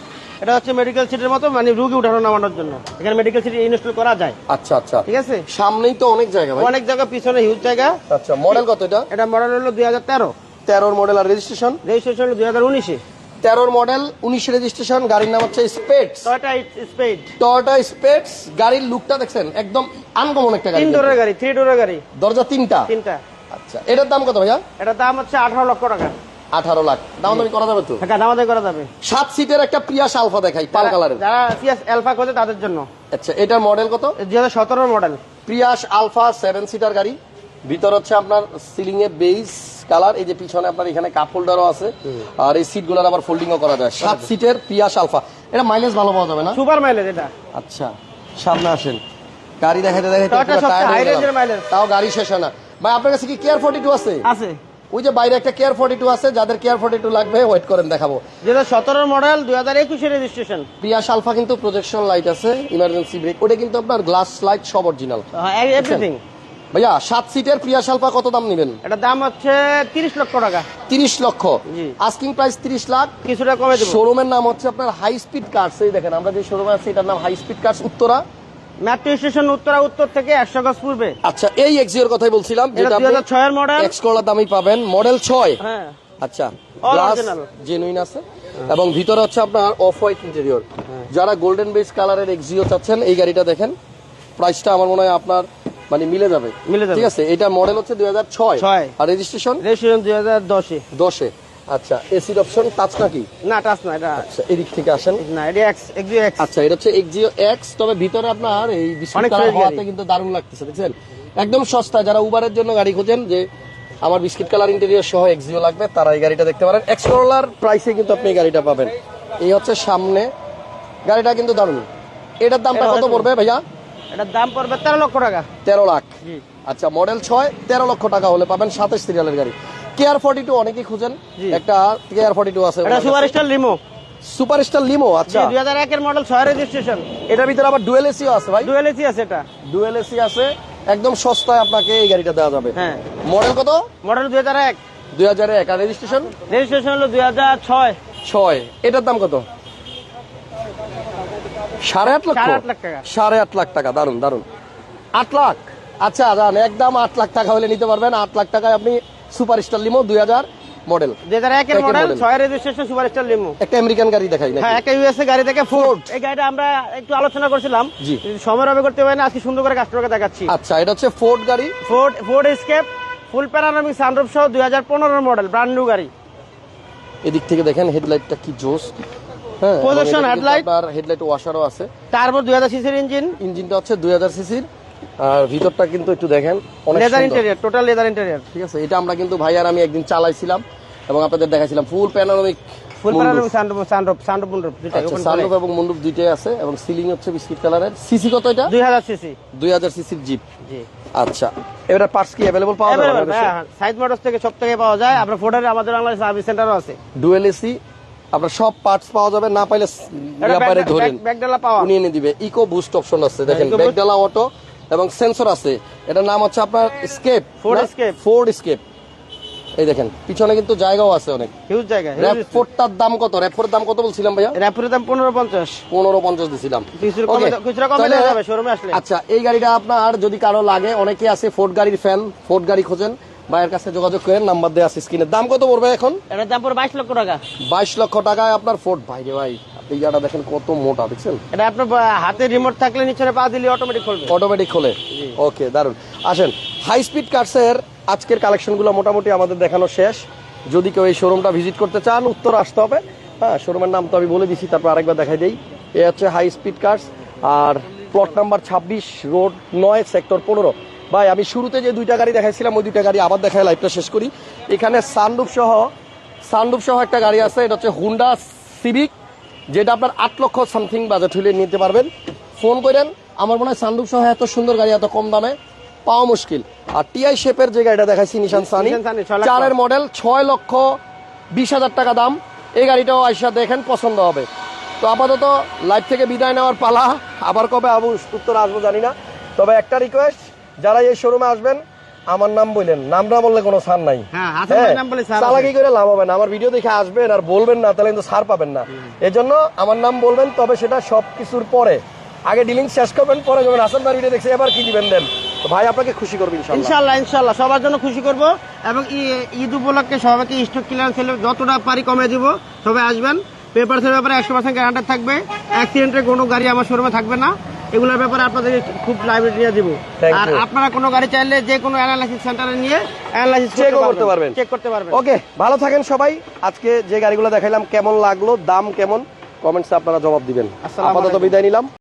[SPEAKER 2] এটা হচ্ছে মেডিকেল সিটের মতো মানে রুগী উঠানো নামানোর জন্য। এখানে মেডিকেল সিট ইনস্টল করা যায়।
[SPEAKER 1] আচ্ছা আচ্ছা।
[SPEAKER 2] ঠিক আছে?
[SPEAKER 1] সামনেই তো অনেক জায়গা ভাই।
[SPEAKER 2] অনেক জায়গা পিছনে হিউজ জায়গা।
[SPEAKER 1] আচ্ছা মডেল কত এটা?
[SPEAKER 2] এটা মডেল হলো দুই হাজার তেরো।
[SPEAKER 1] তেরোর মডেল আর রেজিস্ট্রেশন
[SPEAKER 2] রেজিস্ট্রেশন হলো দুই হাজার উনিশে।
[SPEAKER 1] তেরোর মডেল উনিশ রেজিস্ট্রেশন গাড়ির নাম হচ্ছে স্পেটস
[SPEAKER 2] টয়োটা
[SPEAKER 1] স্পেটস গাড়ির লুকটা দেখছেন একদম আনকমন একটা গাড়ি।
[SPEAKER 2] তিন ডোরের গাড়ি থ্রি ডোরের গাড়ি।
[SPEAKER 1] দরজা তিনটা?
[SPEAKER 2] তিনটা।
[SPEAKER 1] আচ্ছা এটার দাম কত ভাইয়া?
[SPEAKER 2] এটার দাম হচ্ছে আঠারো লক্ষ টাকা।
[SPEAKER 1] আঠারো লাখ। দাম দামি করা যাবে তো?
[SPEAKER 2] টাকা দামাদাই করা যাবে।
[SPEAKER 1] সাত সিটের একটা প্রিয়াস আলফা দেখাই পাল কালারের।
[SPEAKER 2] যারা সিএস অ্যালফা খোঁজে তাদের জন্য।
[SPEAKER 1] আচ্ছা এটার মডেল কত?
[SPEAKER 2] দুই হাজার সতেরো model
[SPEAKER 1] Prius Alpha seven seater গাড়ি। ভিতর হচ্ছে আপনার সিলিং এ বেস কালার এই যে পিছনে আপনার এখানে কাপ হোল্ডারও আছে। আর এই সিটগুলার আবার ফোল্ডিংও করা যায়। সাত সিটের প্রিয়াস আলফা এটা মাইলেজ ভালো পাওয়া যাবে না?
[SPEAKER 2] সুপার মাইলেজ এটা।
[SPEAKER 1] আচ্ছা সামনে আসেন। গাড়ি হয়ে গেলাম।
[SPEAKER 2] mileage।
[SPEAKER 1] তাও গাড়ি শেষ হয় না। ভাই আপনার কাছে কি কেয়ার ফর্টি টু আছে?
[SPEAKER 2] আছে।
[SPEAKER 1] ওই যে বাইরে একটা কেয়ার ফর্টি টু আছে যাদের কেয়ার ফর্টি টু লাগবে ওয়েট করেন দেখাবো।
[SPEAKER 2] দুই হাজার সতেরো মডেল দুই হাজার একুশের রেজিস্ট্রেশন
[SPEAKER 1] প্রিয়াস আলফা কিন্তু প্রজেকশন লাইট আছে ইমার্জেন্সি ব্রেক ওটা কিন্তু আপনার গ্লাস লাইট সব অরিজিনাল
[SPEAKER 2] এভরিথিং
[SPEAKER 1] ভাইয়া সাত সিটের প্রিয়াস আলফা কত দাম নেবেন?
[SPEAKER 2] এটার দাম হচ্ছে তিরিশ লক্ষ টাকা।
[SPEAKER 1] তিরিশ লক্ষ। আস্কিং প্রাইস তিরিশ লাখ।
[SPEAKER 2] কিছুটা কমে
[SPEAKER 1] শোরুমের নাম হচ্ছে আপনার হাই স্পিড কার্স এই দেখেন আমরা যে শোরুমে আছি এটার নাম high speed cars Uttara.
[SPEAKER 2] Metro station Uttara উত্তর থেকে একশো গজ পূর্বে।
[SPEAKER 1] আচ্ছা এই এক্সিওর কথাই বলছিলাম যেটা
[SPEAKER 2] দুই হাজার ছয়ের মডেল
[SPEAKER 1] এক্স করলার দামই পাবেন মডেল ছয়।
[SPEAKER 2] হ্যাঁ।
[SPEAKER 1] আচ্ছা গ্লাস জেনুইন আছে। এবং ভিতরে হচ্ছে আপনার অফ হোয়াইট ইন্টেরিয়র যারা গোল্ডেন বেস কালারের এক্সিও চাচ্ছেন এই গাড়িটা দেখেন প্রাইসটা আমার মনে হয় আপনার মানে মিলে যাবে।
[SPEAKER 2] মিলে যাবে।
[SPEAKER 1] ঠিক আছে এটা মডেল হচ্ছে দুই হাজার ছয়।
[SPEAKER 2] ছয়।
[SPEAKER 1] আর রেজিস্ট্রেশন
[SPEAKER 2] রেজিস্ট্রেশন দুই হাজার দশে।
[SPEAKER 1] দশে। আচ্ছা এসির অপশন টাচ নাকি?
[SPEAKER 2] না টাচ না এটা
[SPEAKER 1] আচ্ছা এদিক থেকে আসেন।
[SPEAKER 2] না এটা এক্স এক্সিও এক্স
[SPEAKER 1] আচ্ছা এটা হচ্ছে এক্সিও এক্স তবে ভিতরে আপনার এই বিস্কুট কালার হওয়াতে কিন্তু দারুণ লাগতেছে দেখছেন? একদম সস্তা যারা উবারের জন্য গাড়ি খোঁজেন যে আমার বিস্কিট কালার ইন্টেরিয়র সহ এক্সিও লাগবে তারা এই গাড়িটা দেখতে পারেন। এক্স করোলার প্রাইসে কিন্তু আপনি এই গাড়িটা পাবেন। এই হচ্ছে সামনে। গাড়িটা কিন্তু দারুণ। এটার দামটা কত পড়বে ভাইয়া?
[SPEAKER 2] এটার দাম পড়বে তেরো লক্ষ টাকা।
[SPEAKER 1] তেরো লাখ। আচ্ছা মডেল ছয় তেরো লক্ষ টাকা হলে পাবেন সাতাশ সিরিয়ালের গাড়ি। কেয়ার ফর্টি টু অনেকেই খুঁজেন। একটা কেয়ার ফর্টি টু আছে।
[SPEAKER 2] এটা super star limo
[SPEAKER 1] super star limo আচ্ছা
[SPEAKER 2] দুই হাজার একের মডেল রেজিস্ট্রেশন
[SPEAKER 1] এটার ভিতরে আবার ডুয়েল এসিও আছে ভাই।
[SPEAKER 2] ডুয়েল এসি আছে এটা।
[SPEAKER 1] ডুয়েল এসি আছে। একদম সস্তায় আপনাকে এই গাড়িটা দেওয়া যাবে।
[SPEAKER 2] হ্যাঁ।
[SPEAKER 1] মডেল কত?
[SPEAKER 2] মডেল দুই হাজার এক।
[SPEAKER 1] দুই হাজার এক। আর রেজিস্ট্রেশন
[SPEAKER 2] রেজিস্ট্রেশন হলো দুই হাজার ছয়।
[SPEAKER 1] ছয়। এটার দাম কত? সাড়ে আট
[SPEAKER 2] লাখ
[SPEAKER 1] সাড়ে আট লাখ টাকা। দারুণ দারুণ আট লাখ? আচ্ছা দান একদম আট লাখ টাকা হলে নিতে পারবেন। আট লাখ টাকায় আপনি সুপার স্টার লিমো দুই হাজার মডেল।
[SPEAKER 2] দুই হাজার একের
[SPEAKER 1] একের
[SPEAKER 2] মডেল ছয় রেজিস্ট্রেশন লিমো।
[SPEAKER 1] একটা আমেরিকান গাড়ি দেখাই?
[SPEAKER 2] হ্যাঁ একটা ইউএসএ গাড়ি থেকে ফোর্ড এই গাড়িটা আমরা একটু আলোচনা করছিলাম।
[SPEAKER 1] জি।
[SPEAKER 2] সময় হবে করতে পারি না আজকে সুন্দর করে কাস্টমারকে দেখাচ্ছি।
[SPEAKER 1] আচ্ছা এটা হচ্ছে ফোর্ড গাড়ি।
[SPEAKER 2] Ford Ford Escape full sunroof সহ দুই হাজার পনেরো মডেল ব্র্যান্ড নিউ গাড়ি।
[SPEAKER 1] এদিক থেকে দেখেন হেডলাইটটা কি জোস। হেডলাইট ওয়াশারও আছে।
[SPEAKER 2] তারপর দুই হাজার সিসির ইঞ্জিন
[SPEAKER 1] ইঞ্জিনটা হচ্ছে দুই হাজার সিসির। আর ভিতরটা কিন্তু একটু দেখেন অনেক
[SPEAKER 2] leather. Interior total leather interior
[SPEAKER 1] ঠিক আছে এটা আমরা কিন্তু ভাই আর আমি একদিন চালাইছিলাম এবং আপনাদের ফুল প্যানোরামিক
[SPEAKER 2] ফুল দুইটাই
[SPEAKER 1] সানরুফ এবং দুইটাই আছে এবং সিলিং হচ্ছে বিস্কিট কালারের সিসি কত এটা?
[SPEAKER 2] দুই হাজার সিসি
[SPEAKER 1] দুই হাজার সিসির জিপ
[SPEAKER 2] জি।
[SPEAKER 1] আচ্ছা এবারে পার্টস কি অ্যাভেলেবল পাওয়া যাবে
[SPEAKER 2] হ্যাঁ, মোটরস থেকে সব থেকে পাওয়া যায়। আপনার ফোর্ডের আমাদের বাংলাদেশ সার্ভিস সেন্টারও আছে।
[SPEAKER 1] ডুয়েল এসি আপনার সব পার্টস পাওয়া যাবে না পাইলে ব্যাপারে ধরেন
[SPEAKER 2] ব্যাকডালা পাওয়া।
[SPEAKER 1] উনি এনে দিবে। ইকো বুস্ট অপশন আছে দেখেন ব্যাকডালা অটো এবং সেন্সর আছে। এটার নাম হচ্ছে আপনার Escape
[SPEAKER 2] Ford Escape
[SPEAKER 1] Ford Escape এই দেখেন পিছনে কিন্তু জায়গাও আছে অনেক।
[SPEAKER 2] হিউজ জায়গা
[SPEAKER 1] র্যাপফোর্ডটার দাম কত? র্যাপফোর্ডের দাম কত বলছিলাম ভাইয়া?
[SPEAKER 2] র্যাপুরের দাম পনেরো পঞ্চাশ।
[SPEAKER 1] পনেরো পঞ্চাশ দিছিলাম।
[SPEAKER 2] কিছুটা কমে যাবে শোরুমে আসলে।
[SPEAKER 1] আচ্ছা এই গাড়িটা আপনার যদি কারও লাগে অনেকে আছে ফোর্ড গাড়ির ফ্যান ফোর্ড গাড়ি খোঁজেন। ভাইয়ের কাছে যোগাযোগ করেন নাম্বার দেওয়া আছে স্ক্রিনে। দাম কত পড়বে এখন?
[SPEAKER 2] এটার দাম পড়ে বাইশ লক্ষ টাকা।
[SPEAKER 1] বাইশ লক্ষ টাকায় আপনার ফোর্ড ভাই রে ভাই আপনি গাড়িটা দেখেন কত মোটা দেখছেন?
[SPEAKER 2] এটা আপনার হাতে রিমোট থাকলে নিচে পা দিলে অটোমেটিক খুলবে।
[SPEAKER 1] অটোমেটিক খোলে? ওকে দারুণ আসেন হাই স্পিড কার্সের আজকের কালেকশনগুলো মোটামুটি আমাদের দেখানো শেষ। যদি কেউ এই শোরুমটা ভিজিট করতে চান উত্তর আসতে হবে। হ্যাঁ শোরুমের নাম তো আমি বলে দিছি তারপর আরেকবার দেখাই দেই। এ হচ্ছে হাই স্পিড কার্স আর প্লট নাম্বার ছাব্বিশ রোড নয় সেক্টর পনেরো। ভাই আমি শুরুতে যে দুইটা গাড়ি দেখাইছিলাম ওই দুইটা গাড়ি আবার দেখায় লাইভটা শেষ করি। এখানে সানরুফ সহ সানরুফ সহ একটা গাড়ি আছে এটা হচ্ছে হুন্ডা সিভিক যেটা আপনার আট লক্ষ সামথিং বাজেট হইলে নিতে পারবেন। ফোন করেন আমার মনে হয় সানরুফ সহ এত সুন্দর গাড়ি এত কম দামে পাওয়া মুশকিল। আর টিআই শেপের যে গাড়িটা দেখাইছি নিশান সানি চারের মডেল ছয় লক্ষ বিশ হাজার টাকা দাম। এই গাড়িটাও আইসা দেখেন পছন্দ হবে। তো আপাতত লাইভ থেকে বিদায় নেওয়ার পালা। আবার কবে আবু উত্তর আসব জানি না। তবে একটা রিকোয়েস্ট যারা এই শোরুমে আসবেন আমার নাম বললেন নাম না বললে কোনো ছাড় নাই।
[SPEAKER 2] হ্যাঁ, ছাড় আছে।
[SPEAKER 1] চালাকি করে লাভ হবে না। আমার ভিডিও দেখে আসবেন আর বলবেন না তাহলে কিন্তু ছাড় পাবেন না। এজন্য আমার নাম বলবেন তবে সেটা সব কিছুর পরে। আগে ডিলিং শেষ করবেন পরে যখন হাসান ভাই ভিডিও দেখছে এবার কি দিবেন দেন? ভাই আপনাকে খুশি ইনশাল্লাহ
[SPEAKER 2] ইনশাল্লাহ সবার জন্য খুশি করব। এবং ঈদ উপলক্ষে সবাইকে স্টক ক্লিয়ারেন্স হলে যতটা পারি কমে দিব সবাই আসবেন। পেপারসের ব্যাপারে একশো পার্সেন্ট গ্যারান্টার থাকবে। অ্যাক্সিডেন্টের কোনো গাড়ি আমার শোরুমে থাকবে না। এগুলোর ব্যাপারে আপনাদেরকে খুব লাইব্রেরি দিব। আর আপনারা কোনো গাড়ি চাইলে যে কোনো অ্যানালাইসিস সেন্টারে নিয়ে অ্যানালাইসিস
[SPEAKER 1] চেক করতে পারবেন।
[SPEAKER 2] চেক করতে পারবেন।
[SPEAKER 1] ওকে ভালো থাকেন সবাই। আজকে যে গাড়িগুলো দেখাইলাম কেমন লাগল দাম কেমন? কমেন্টসে আপনারা জবাব দিবেন। আপাতত। বিদায় নিলাম।